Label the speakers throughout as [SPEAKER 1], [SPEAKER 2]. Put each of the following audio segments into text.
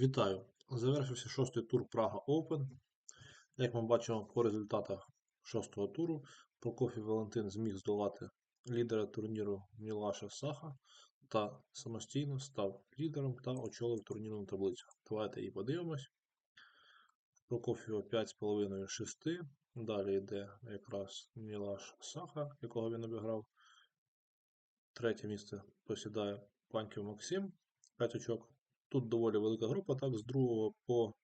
[SPEAKER 1] Вітаю! Завершився шостий тур Прага Open. Як ми бачимо по результатах шостого туру, Прокофій Валентин зміг здолати лідера турніру Мілаша Саха та самостійно став лідером та очолив турнірну таблицю. Давайте її подивимось. Прокофіва 5,5 6. Далі йде якраз Мілаш Саха, якого він обіграв. Третє місце посідає Панків Максим, 5 очок. Тут доволі велика група, так, з другого по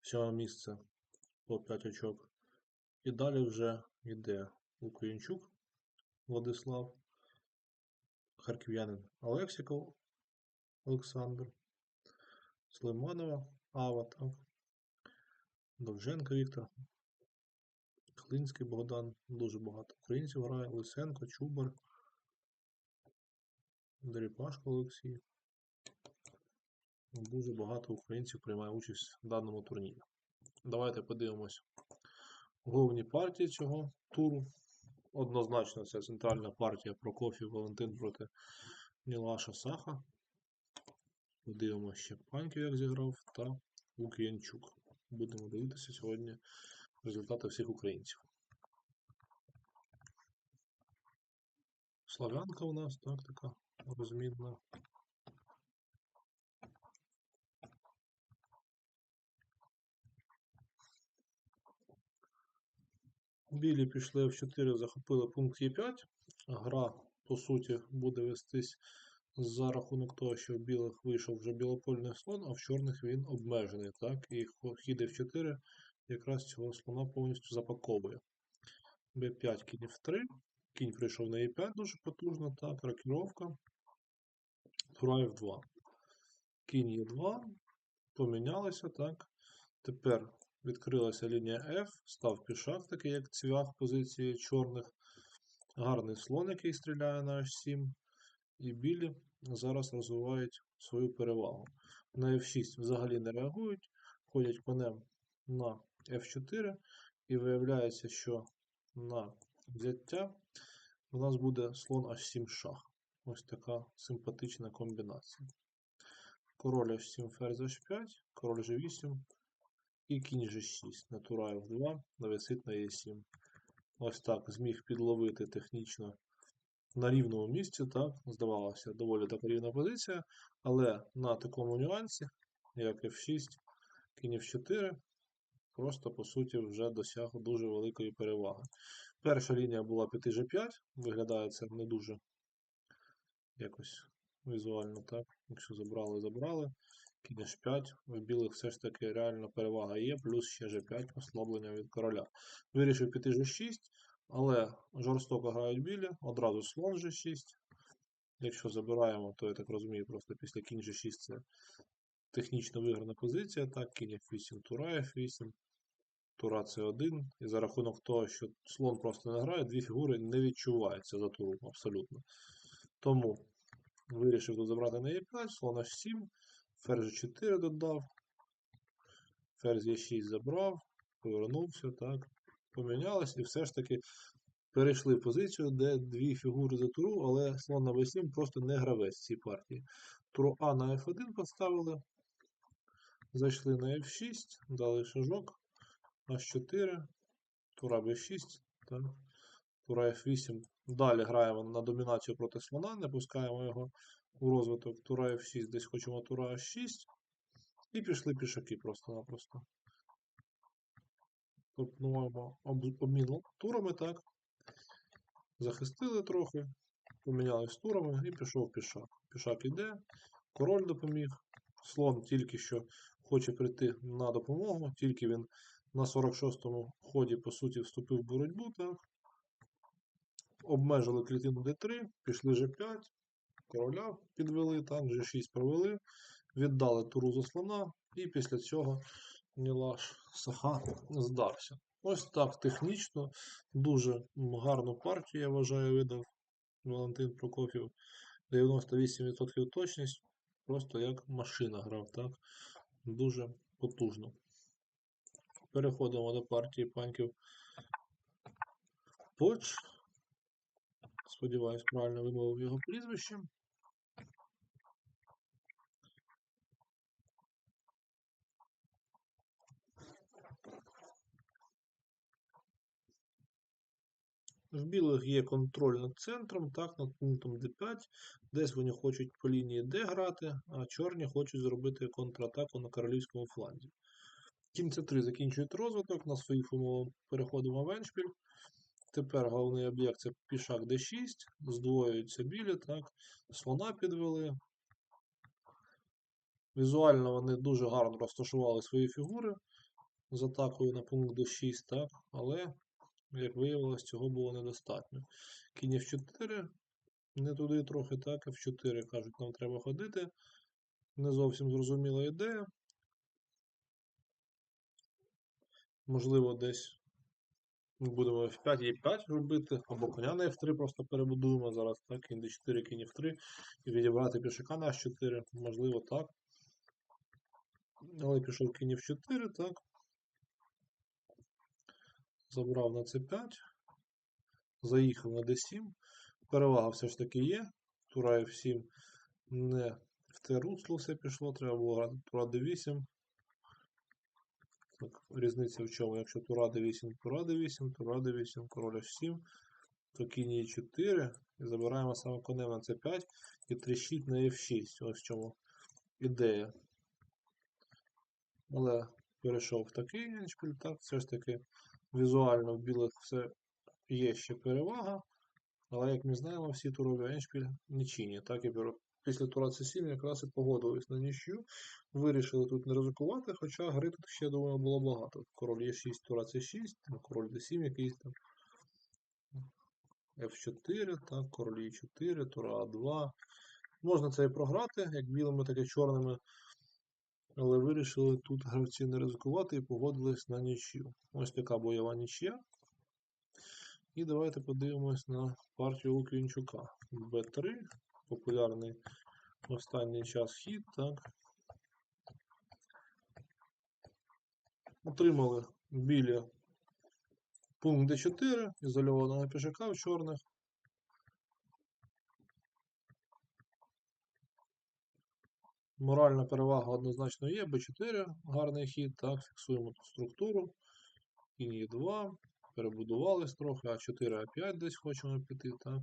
[SPEAKER 1] сьоме місце по 5 очок. І далі вже йде Лукоянчук Владислав, харків'янин Алексіков Олександр, Слиманова Ава, так, Довженко Віктор, Клинський Богдан, дуже багато українців грає, Лисенко, Чубар, Дерипашко Олексій. Дуже багато українців приймає участь в даному турнірі. Давайте подивимось головні партії цього туру. Однозначно, це центральна партія Прокофів Валентин проти Мілаша Саха. Подивимося ще Паньків, як зіграв, та Лук'янчук. Будемо дивитися сьогодні результати всіх українців. Славянка у нас, так, така розмінна. Білі пішли в 4, захопили пункт Е5. Гра, по суті, буде вестись за рахунок того, що в білих вийшов вже білопольний слон, а в чорних він обмежений. так, І хід F4 якраз цього слона повністю запаковує. Б5 кінь F3. Кінь прийшов на Е5 дуже потужно, так, рокіровка. Тура F2. Кінь Е2. Помінялися, так. Тепер Відкрилася лінія F, став пішак, такий як цвях позиції чорних. Гарний слон, який стріляє на H7. І білі зараз розвивають свою перевагу. На F6 взагалі не реагують, ходять конем на F4, і виявляється, що на взяття у нас буде слон H7 шах. Ось така симпатична комбінація. Король H7 ферзь H5, король G8. І кінь G6 на тура F2 нависить на E7. Ось так зміг підловити технічно на рівному місці. так, Здавалося, доволі така рівна позиція. Але на такому нюансі, як F6, кінь F4, просто, по суті, вже досяг дуже великої переваги. Перша лінія була 5G5, виглядає це не дуже якось візуально, так. Якщо забрали, забрали. Кінь H5, в білих все ж таки реально перевага є, плюс ще G5 ослаблення від короля. Вирішив піти G6, але жорстоко грають білі, одразу слон G6. Якщо забираємо, то я так розумію, просто після кінь G6 це технічно виграна позиція. Так, кінь F8, тура F8, тура C1. І за рахунок того, що слон просто не грає, дві фігури не відчуваються за туру абсолютно. Тому вирішив тут забрати на E5, слон H7. Ферзь 4 додав. Ферзь Е6 забрав, повернувся, так. Помінялось і все ж таки перейшли в позицію, де дві фігури за туру, але слон на b7 просто не гравець в цій партії. Туру А на F1 поставили. Зайшли на F6, дали шажок, H4, тура B6, так. тура F8. Далі граємо на домінацію проти слона, не пускаємо його у розвиток тура F6, десь хочемо тура H6. І пішли пішаки просто-напросто. Пропонуємо обмін турами, так. Захистили трохи, помінялись турами і пішов пішак. Пішак іде, король допоміг. Слон тільки що хоче прийти на допомогу, тільки він на 46-му ході, по суті, вступив в боротьбу. так. Обмежили клітину D3, пішли G5, короля підвели, так, G6 провели, віддали туру за слона, і після цього Нілаш Саха здався. Ось так технічно, дуже гарну партію, я вважаю, видав Валентин Прокофів. 98% точність, просто як машина грав, так? Дуже потужно. Переходимо до партії панків Поч. Сподіваюсь, правильно вимовив його прізвище. В білих є контроль над центром, так, над пунктом d5. Десь вони хочуть по лінії D грати, а чорні хочуть зробити контратаку на королівському фланзі. Кінь c3 закінчують розвиток, на своїх умовах переходимо в еншпіль. Тепер головний об'єкт це пішак d6, здвоюються білі, так, слона підвели. Візуально вони дуже гарно розташували свої фігури з атакою на пункт d6, так, але, як виявилось, цього було недостатньо. Кінь f4, не туди трохи, так, f4 кажуть, нам треба ходити. Не зовсім зрозуміла ідея. Можливо, десь будемо F5 і 5 робити, або коня на F3 просто перебудуємо зараз, так, кінь D4, кінь F3, і відібрати пішака на H4, можливо, так. Але пішов кінь F4, так. Забрав на C5, заїхав на D7. Перевага все ж таки є. Тура F7 не в те русло все пішло, треба було грати Тура D8. Так, різниця в чому? Якщо Тура D8, Тура D8, Тура D8, король H7, то кінь E4 і забираємо саме конем на C5 і тріщить на F6. Ось в чому ідея. Але перейшов в такий еншпіль, так, все ж таки візуально в білих все є ще перевага. Але, як ми знаємо, всі турові еншпіль нічийні. Так, і після тура C7 якраз і погодились на нічю. Вирішили тут не ризикувати, хоча гри тут ще, думаю, було багато. Король є 6, тура С6, король d7 якийсь там. F4, так, король Е4, тура А2. Можна це і програти, як білими, так і чорними. Але вирішили тут гравці не ризикувати і погодились на нічю. Ось така бойова нічия. І давайте подивимось на партію Луквінчука. Б3, популярний останній час хід, так. Отримали білі пункт D4, ізольованого пішака в чорних. Моральна перевага однозначно є, B4 гарний хід, так, фіксуємо ту структуру. Кінь е 2 перебудувались трохи, А4, А5 десь хочемо піти, так.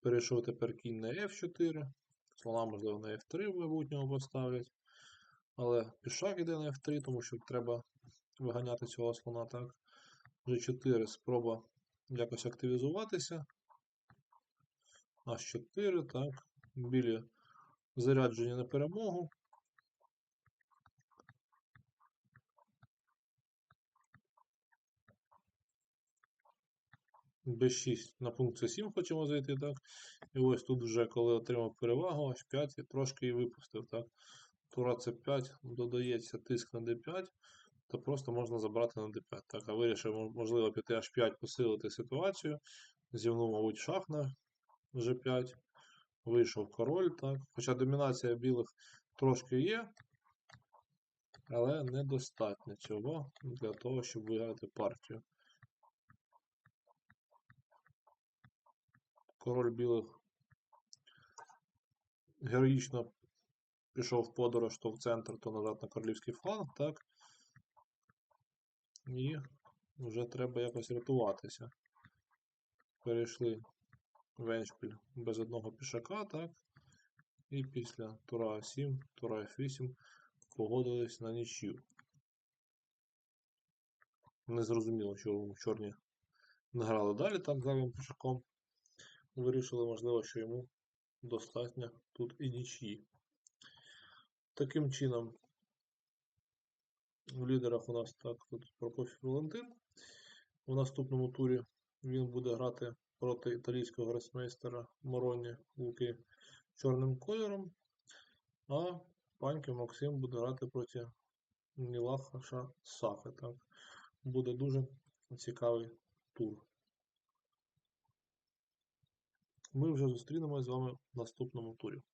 [SPEAKER 1] Перейшов тепер кінь на F4. Слона, можливо, на F3 в майбутньому поставлять. Але пішак іде на F3, тому що треба виганяти цього слона, так. G4 спроба якось активізуватися. H4, так. Білі заряджені на перемогу. B6 на пункт С7 хочемо зайти, так. І ось тут вже, коли отримав перевагу, аж 5 трошки і випустив. так. Тура С5 додається тиск на d5, то просто можна забрати на d5. Так, а вирішив, можливо, піти H5 посилити ситуацію. Зівнув, мабуть, шах на G5. Вийшов король, так. Хоча домінація білих трошки є, але недостатньо цього для того, щоб виграти партію. Король білих героїчно пішов в подорож то в центр, то назад на королівський фланг, так? І вже треба якось рятуватися. Перейшли в Еншпіль без одного пішака, так? І після Тура 7, Тура F8 погодились на нічю. Незрозуміло, що чорні не грали далі так зайвим пішаком вирішили, можливо, що йому достатньо тут і нічиї. Таким чином, в лідерах у нас так тут Прокофій Валентин. У наступному турі він буде грати проти італійського гросмейстера Мороні Луки чорним кольором. А Паньків Максим буде грати проти Нілахаша Сафи. Так? Буде дуже цікавий тур. Ми вже зустрінемось з вами в наступному турі.